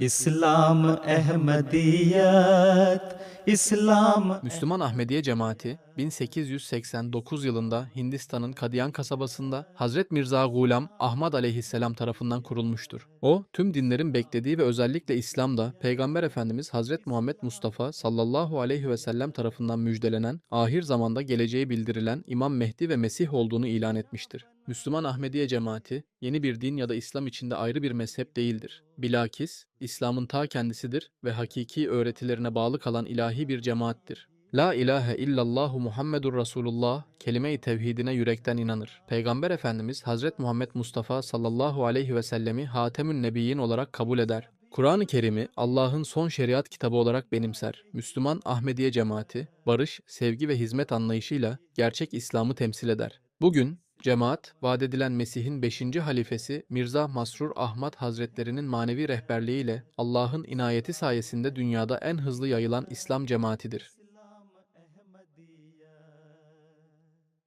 İslam Ehmediyet İslam Müslüman Ahmediye Cemaati 1889 yılında Hindistan'ın Kadiyan kasabasında Hazret Mirza Gulam Ahmad aleyhisselam tarafından kurulmuştur. O, tüm dinlerin beklediği ve özellikle İslam'da Peygamber Efendimiz Hazret Muhammed Mustafa sallallahu aleyhi ve sellem tarafından müjdelenen, ahir zamanda geleceği bildirilen İmam Mehdi ve Mesih olduğunu ilan etmiştir. Müslüman Ahmediye Cemaati, yeni bir din ya da İslam içinde ayrı bir mezhep değildir. Bilakis, İslam'ın ta kendisidir ve hakiki öğretilerine bağlı kalan ilahi bir cemaattir. La ilahe illallahu Muhammedur Resulullah kelime-i tevhidine yürekten inanır. Peygamber Efendimiz Hazret Muhammed Mustafa sallallahu aleyhi ve sellemi Hatemün Nebiyyin olarak kabul eder. Kur'an-ı Kerim'i Allah'ın son şeriat kitabı olarak benimser. Müslüman Ahmediye cemaati, barış, sevgi ve hizmet anlayışıyla gerçek İslam'ı temsil eder. Bugün Cemaat, vaat edilen Mesih'in 5. halifesi Mirza Masrur Ahmad Hazretlerinin manevi rehberliğiyle Allah'ın inayeti sayesinde dünyada en hızlı yayılan İslam cemaatidir.